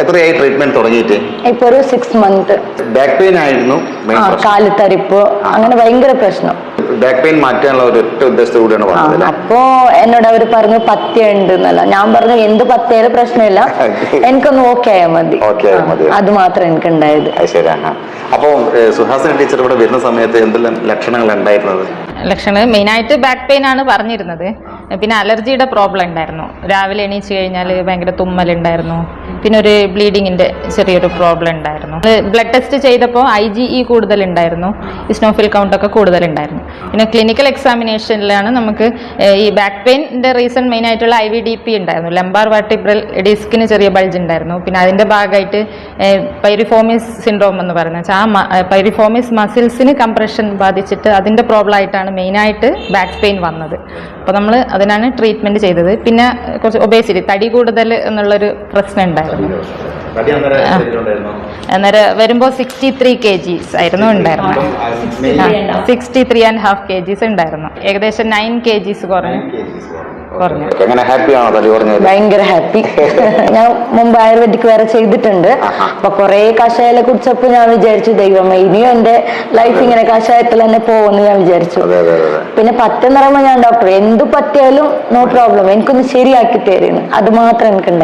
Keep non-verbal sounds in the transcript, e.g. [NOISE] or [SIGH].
എത്രയായി ട്രീറ്റ്മെന്റ് തുടങ്ങിയിട്ട്? ഇപ്പൊ ഒരു സിക്സ് മന്ത് ബാക്ക് പെയിൻ ആയിരുന്നു മെയിൻ ആ പ്രശ്നം. കാലുത്തരിപ്പ് അങ്ങനെ ഭയങ്കര പ്രശ്നം. ബാക്ക് പെയിൻ മാറ്റാനുള്ള ഒരു ഒറ്റ ഉദ്ദേശത്തോടെയാണ് പറഞ്ഞത് അപ്പോ എന്നോട് അവർ പറഞ്ഞു പത്യ ഉണ്ട് എന്നല്ല ഞാൻ പറഞ്ഞു എന്ത് പത്യയിലും പ്രശ്നമില്ല. [LAUGHS] എനിക്കൊന്ന് ഓക്കെ ആയാൽ മതി. അത് മാത്രം എനിക്ക് ഉണ്ടായത് അത് ശരി അപ്പോൾ സുഹാസിനി ടീച്ചർ ഇവിടെ വരുന്ന സമയത്ത് എന്തെല്ലാം ലക്ഷണങ്ങൾ ഉണ്ടായിരുന്നത്? ലക്ഷണം മെയിനായിട്ട് ബാക്ക് പെയിൻ ആണ് പറഞ്ഞിരുന്നത്. പിന്നെ അലർജിയുടെ പ്രോബ്ലം ഉണ്ടായിരുന്നു. രാവിലെ എണീച്ച് കഴിഞ്ഞാൽ ഭയങ്കര തുമ്മലുണ്ടായിരുന്നു. പിന്നെ ഒരു ബ്ലീഡിങ്ങിന്റെ ചെറിയൊരു പ്രോബ്ലം ഉണ്ടായിരുന്നു. ബ്ലഡ് ടെസ്റ്റ് ചെയ്തപ്പോൾ ഐ ജി ഇ കൂടുതലുണ്ടായിരുന്നു. ഇസ്നോഫിൽ കൗണ്ട് ഒക്കെ കൂടുതലുണ്ടായിരുന്നു. പിന്നെ ക്ലിനിക്കൽ എക്സാമിനേഷനിലാണ് നമുക്ക് ഈ ബാക്ക് പെയിന്റെ റീസൺ മെയിൻ ആയിട്ടുള്ള ഐ വി ഡി പി ഉണ്ടായിരുന്നു. ലംബാർ വാർട്ടിബ്രൽ ഡിസ്കിന് ചെറിയ ബൾജ് ഉണ്ടായിരുന്നു. പിന്നെ അതിന്റെ ഭാഗമായിട്ട് പൈരിഫോമിസ് സിൻഡ്രോം എന്ന് പറയുന്നത് ആ പൈരിഫോമിസ് മസിൽസിന് കംപ്രഷൻ ബാധിച്ചിട്ട് അതിന്റെ പ്രോബ്ലം ആയിട്ടാണ് മെയിനായിട്ട് ബാക്ക് പെയിൻ വന്നത്. അപ്പോൾ നമ്മൾ അതിനാണ് ട്രീറ്റ്മെന്റ് ചെയ്തത്. പിന്നെ കുറച്ച് ഒബേസിറ്റി തടി കൂടുതൽ എന്നുള്ളൊരു പ്രശ്നം ഉണ്ടായിരുന്നു. അന്നേരം വരുമ്പോൾ സിക്സ്റ്റി ത്രീ കെ ജീസ് ആയിരുന്നു ഉണ്ടായിരുന്നത്. Sixty three and half K Gs ഉണ്ടായിരുന്നു. ഏകദേശം നയൻ കെ ജീസ് കുറഞ്ഞു. കുറഞ്ഞു എങ്ങനെ ഹാപ്പിയാണോ തടി പറഞ്ഞത് ഭയങ്കര ഹാപ്പി. [LAUGHS] ഞാൻ മുമ്പ് ആയുർവേദിക് വേറെ ചെയ്തിട്ടുണ്ട്. അപ്പൊ കുറെ കഷായല കുടിച്ചപ്പോ ഞാൻ വിചാരിച്ചു ദൈവമേ ഇനിയും എന്റെ ലൈഫ് ഇങ്ങനെ കഷായത്തിൽ തന്നെ പോകുമെന്ന് ഞാൻ വിചാരിച്ചു. പിന്നെ പറ്റുന്ന പറയുമ്പോൾ ഞാൻ ഡോക്ടർ എന്ത് പറ്റിയാലും നോ പ്രോബ്ലം എനിക്കൊന്ന് ശരിയാക്കി തരുന്നു. അത് മാത്രം എനിക്കുണ്ടായി